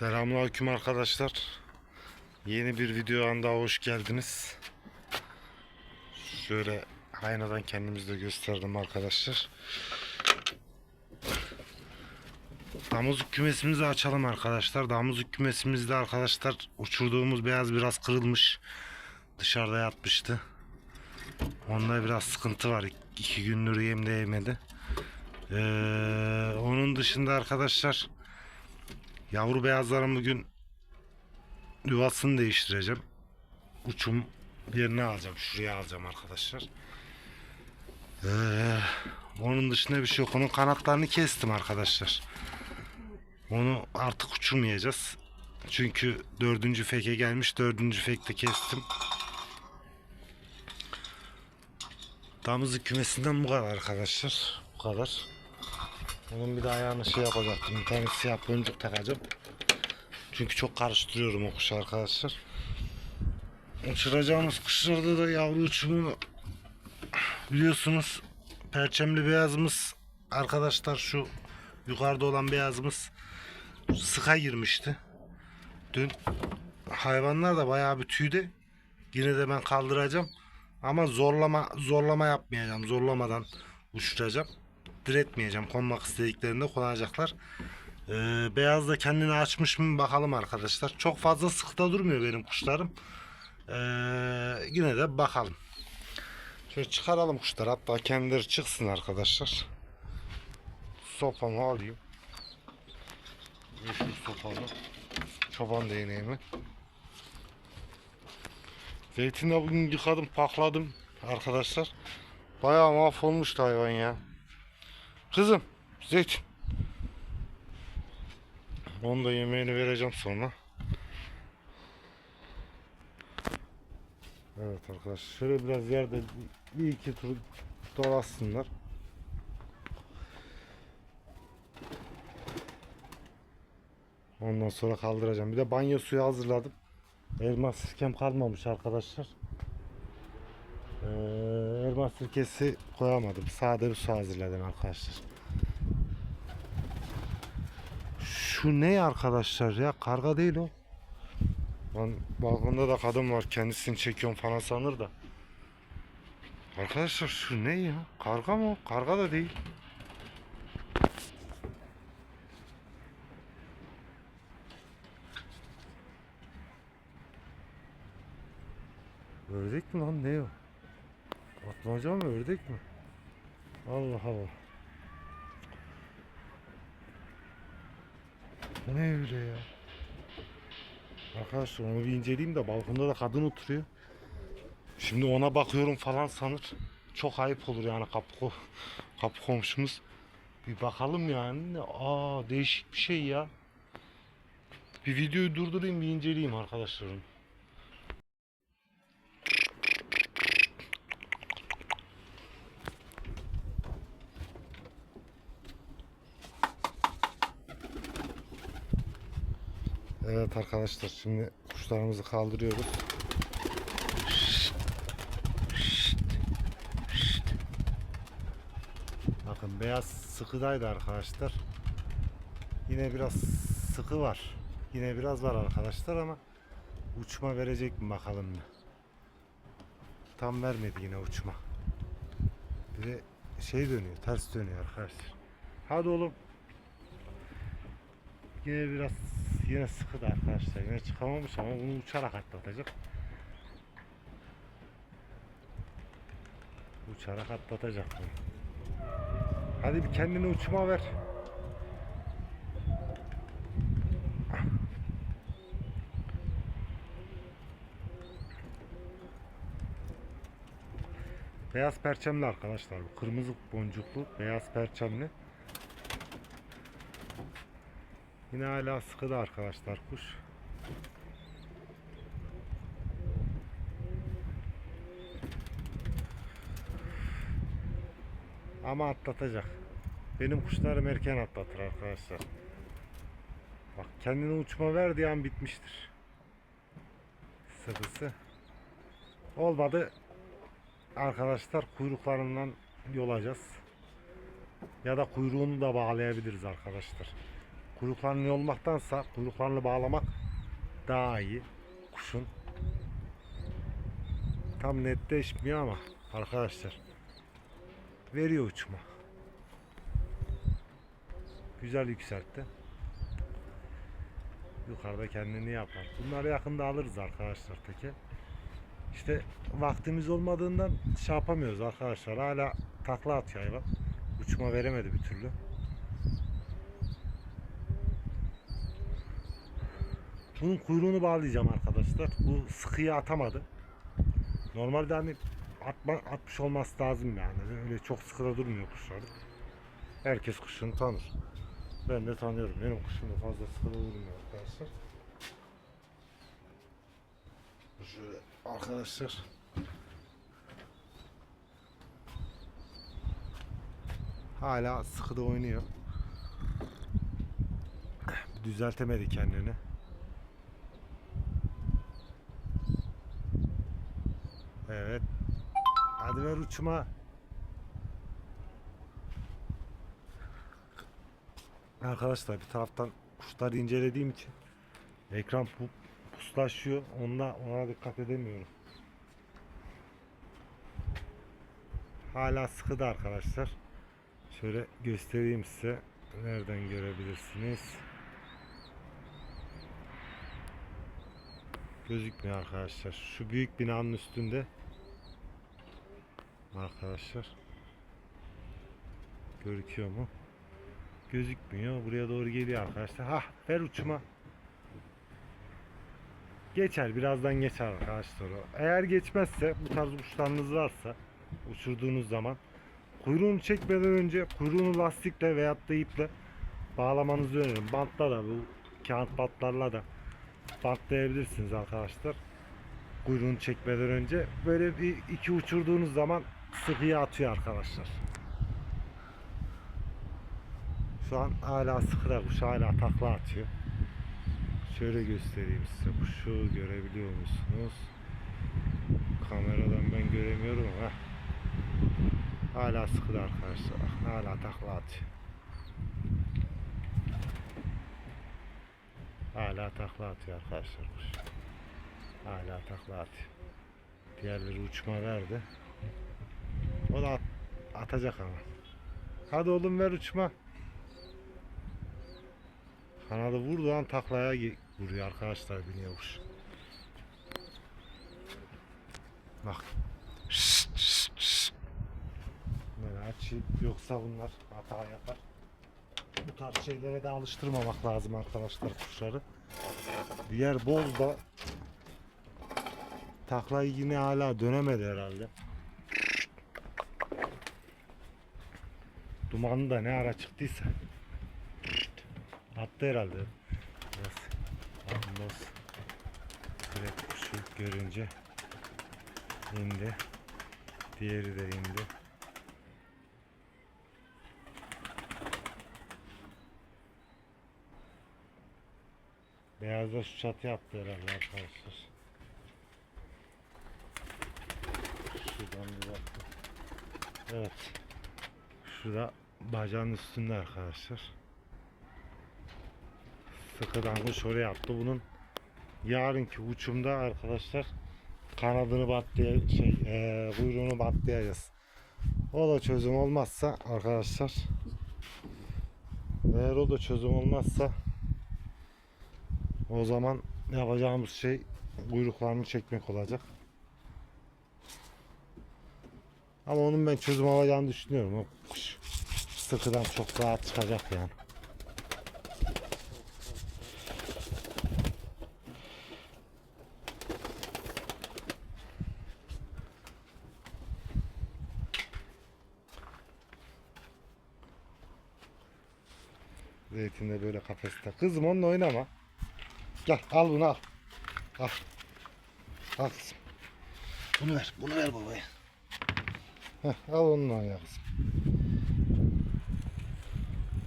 Selamünaleyküm arkadaşlar. Yeni bir videoya daha hoş geldiniz. Şöyle aynadan kendimizi de gösterdim arkadaşlar. Damızlık kümesimizi açalım arkadaşlar. Damızlık kümesimizde arkadaşlar uçurduğumuz beyaz biraz kırılmış. Dışarıda yatmıştı. Onda biraz sıkıntı var. İki gündür yem de yemedi. Ee, onun dışında arkadaşlar Yavru beyazların bugün yuvasını değiştireceğim. Uçum yerine alacağım. Şuraya alacağım arkadaşlar. Ee, onun dışında bir şey yok. Onun kanatlarını kestim arkadaşlar. Onu artık uçurmayacağız. Çünkü dördüncü feke gelmiş. Dördüncü fekte kestim. Damızlık kümesinden bu kadar arkadaşlar. Bu kadar. Onun bir de ayağını şey yapacaktım. Bir tane siyah boncuk takacağım. Çünkü çok karıştırıyorum o kuşu arkadaşlar. Uçuracağımız kuşlarda da yavru uçumunu biliyorsunuz perçemli beyazımız arkadaşlar şu yukarıda olan beyazımız sıka girmişti. Dün hayvanlar da bayağı bir tüyde. Yine de ben kaldıracağım. Ama zorlama zorlama yapmayacağım. Zorlamadan uçuracağım diretmeyeceğim. Konmak istediklerinde konacaklar. Ee, beyaz da kendini açmış mı bakalım arkadaşlar. Çok fazla sıkta durmuyor benim kuşlarım. Ee, yine de bakalım. Şöyle çıkaralım kuşlar. Hatta kendileri çıksın arkadaşlar. Sopamı alayım. Yeşil sopamı. Çoban değneğimi. Zeytini bugün yıkadım, pakladım arkadaşlar. Bayağı mahvolmuştu hayvan ya. Kızım zeytin. Onu da yemeğini vereceğim sonra. Evet arkadaşlar şöyle biraz yerde bir iki tur dolaşsınlar. Ondan sonra kaldıracağım. Bir de banyo suyu hazırladım. Elma sirkem kalmamış arkadaşlar. Ee, elma sirkesi koyamadım. Sade bir su hazırladım arkadaşlar. Şu ne arkadaşlar ya? Karga değil o. Ben balkonda da kadın var. Kendisini çekiyorum falan sanır da. Arkadaşlar şu ne ya? Karga mı? Karga da değil. Ördek mi lan ne o? Atmaca mı ördek mi? Allah Allah. Bu ne öyle ya? Arkadaşlar onu bir inceleyeyim de balkonda da kadın oturuyor. Şimdi ona bakıyorum falan sanır. Çok ayıp olur yani kapı, kapı komşumuz. Bir bakalım yani. Aa değişik bir şey ya. Bir videoyu durdurayım bir inceleyeyim arkadaşlar onu. Evet arkadaşlar şimdi kuşlarımızı kaldırıyoruz. Bakın beyaz sıkıdaydı arkadaşlar. Yine biraz sıkı var. Yine biraz var arkadaşlar ama uçma verecek mi bakalım bir. Tam vermedi yine uçma. Bir de şey dönüyor, ters dönüyor arkadaşlar. Hadi oğlum. Yine biraz yine sıkı da arkadaşlar. Yine çıkamamış ama bunu uçarak atlatacak. Uçarak atlatacak bunu. Hadi bir kendine uçma ver. Beyaz perçemli arkadaşlar bu. Kırmızı boncuklu beyaz perçemli. Yine hala sıkıda arkadaşlar kuş. Ama atlatacak. Benim kuşlarım erken atlatır arkadaşlar. Bak kendine uçma verdiği an bitmiştir. Sıkısı. Olmadı. Arkadaşlar kuyruklarından yolacağız. Ya da kuyruğunu da bağlayabiliriz arkadaşlar. Kuyruklarını olmaktansa kuyruklarını bağlamak daha iyi kuşun. Tam netleşmiyor ama arkadaşlar veriyor uçma. Güzel yükseltti. Yukarıda kendini yapar. Bunları yakında alırız arkadaşlar peki. İşte vaktimiz olmadığından şey yapamıyoruz arkadaşlar. Hala takla atıyor hayvan. Uçma veremedi bir türlü. Bunun kuyruğunu bağlayacağım arkadaşlar. Bu sıkıyı atamadı. Normalde hani atma, atmış olması lazım yani. Öyle çok sıkıda durmuyor kuşlar. Herkes kuşunu tanır. Ben de tanıyorum. Benim kuşum da fazla sıkıda durmuyor arkadaşlar. Şöyle arkadaşlar. Hala sıkıda oynuyor. Düzeltemedi kendini. Evet. Hadi ver uçma. Arkadaşlar bir taraftan kuşları incelediğim için ekran pu puslaşıyor. Onunla, ona dikkat edemiyorum. Hala sıkıda arkadaşlar. Şöyle göstereyim size. Nereden görebilirsiniz? Gözükmüyor arkadaşlar. Şu büyük binanın üstünde. Arkadaşlar. Gözüküyor mu? Gözükmüyor. Buraya doğru geliyor arkadaşlar. Hah ver uçma. Geçer. Birazdan geçer arkadaşlar. Eğer geçmezse bu tarz uçlarınız varsa uçurduğunuz zaman kuyruğunu çekmeden önce kuyruğunu lastikle veyahut da iple bağlamanızı öneririm. Bantla da bu kağıt bantlarla da bantlayabilirsiniz arkadaşlar. Kuyruğunu çekmeden önce böyle bir iki uçurduğunuz zaman sıkıya atıyor arkadaşlar. Şu an hala sıkıda kuş hala takla atıyor. Şöyle göstereyim size kuşu görebiliyor musunuz? Kameradan ben göremiyorum ama hala sıkıda arkadaşlar. Hala takla atıyor. Hala takla atıyor arkadaşlar. Hala takla atıyor. Diğerleri uçma verdi. O da at- atacak ama. Hadi oğlum ver uçma. Kanadı vurduğu an taklaya vuruyor arkadaşlar biniyor kuş. Bak. Şşt, şşt, şşt. Böyle açayım. Yoksa bunlar hata yapar. Bu tarz şeylere de alıştırmamak lazım arkadaşlar kuşları. Diğer boz da taklayı yine hala dönemedi herhalde. Dumanı da ne ara çıktıysa. Attı herhalde. Biraz. Direkt kuşu görünce indi. Diğeri de indi. Beyaz da şu çatıya attı herhalde arkadaşlar. Şuradan bir baktım. Evet. Şurada bacağın üstünde arkadaşlar. Sıkıdan kuş oraya attı. Bunun yarınki uçumda arkadaşlar kanadını batlaya şey eee kuyruğunu batlayacağız. O da çözüm olmazsa arkadaşlar eğer o da çözüm olmazsa o zaman yapacağımız şey kuyruklarını çekmek olacak. Ama onun ben çözüm alacağını düşünüyorum. O kuş sıkıdan çok rahat çıkacak yani. Zeytin de böyle kafeste. Kızım onunla oynama. Gel al bunu al. Al. Al kızım. Bunu ver. Bunu ver babaya. Heh, al onunla oyna kızım.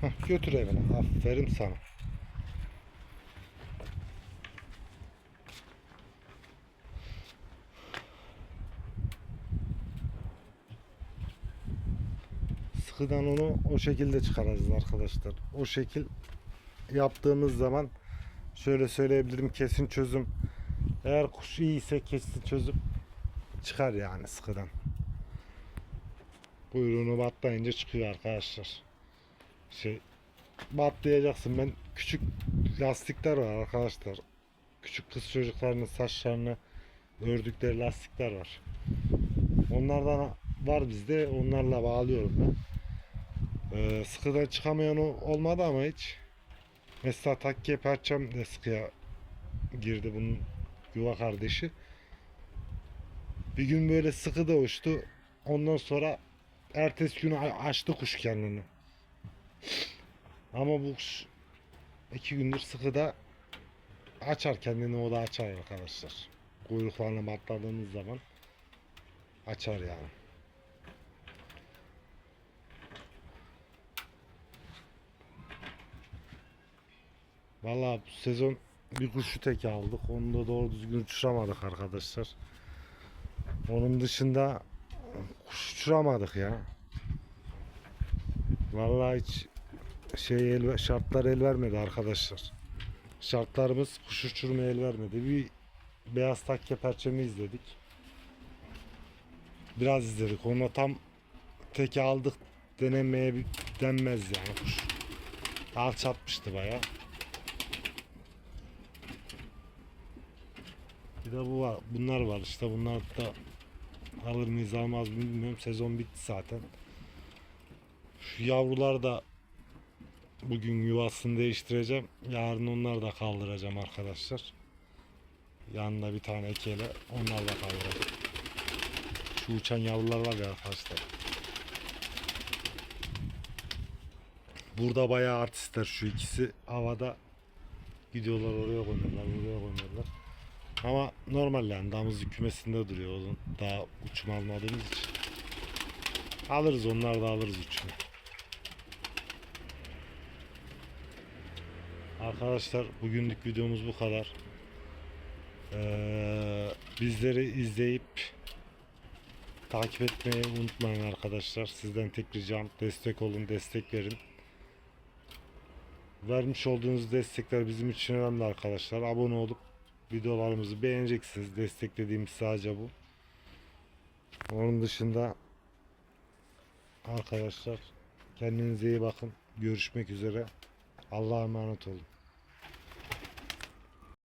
Heh, götür evine. Aferin sana. Sıkıdan onu o şekilde çıkaracağız arkadaşlar. O şekil yaptığımız zaman şöyle söyleyebilirim kesin çözüm. Eğer kuş iyiyse kesin çözüm çıkar yani sıkıdan. Kuyruğunu batlayınca çıkıyor arkadaşlar. Şey batlayacaksın ben küçük lastikler var arkadaşlar. Küçük kız çocuklarının saçlarını ördükleri lastikler var. Onlardan var bizde. Onlarla bağlıyorum ben. Ee, sıkıdan çıkamayan olmadı ama hiç. Mesela takkiye perçem de sıkıya girdi bunun yuva kardeşi. Bir gün böyle sıkı da uçtu. Ondan sonra ertesi gün a- açtı kuş kendini. Ama bu kuş iki gündür sıkıda açar kendini o da açar arkadaşlar. Kuyruklarına batladığımız zaman açar yani. Vallahi bu sezon bir kuşu tek aldık. Onu da doğru düzgün uçuramadık arkadaşlar. Onun dışında kuş uçuramadık ya. Vallahi hiç şey el, şartlar el vermedi arkadaşlar. Şartlarımız kuş uçurmaya el vermedi. Bir beyaz takke perçemi izledik. Biraz izledik. Ona tam teki aldık denemeye bir denmez yani kuş. Alçatmıştı baya. Bir bu var. Bunlar var işte. Bunlar da alır mıyız almaz mı bilmiyorum. Sezon bitti zaten. Şu yavrular da bugün yuvasını değiştireceğim. Yarın onları da kaldıracağım arkadaşlar. Yanında bir tane ekeyle onları da kaldıracağım. Şu uçan yavrular var ya arkadaşlar. Burada bayağı artistler şu ikisi havada gidiyorlar oraya koyuyorlar buraya koyuyorlar. Ama normal yani damızlık kümesinde duruyor onun daha uçum almadığımız için. Alırız onlar da alırız uçumu. Arkadaşlar bugünlük videomuz bu kadar. Ee, bizleri izleyip takip etmeyi unutmayın arkadaşlar. Sizden tek ricam destek olun, destek verin. Vermiş olduğunuz destekler bizim için önemli arkadaşlar. Abone olup videolarımızı beğeneceksiniz. Desteklediğimiz sadece bu. Onun dışında arkadaşlar kendinize iyi bakın. Görüşmek üzere. Allah'a emanet olun.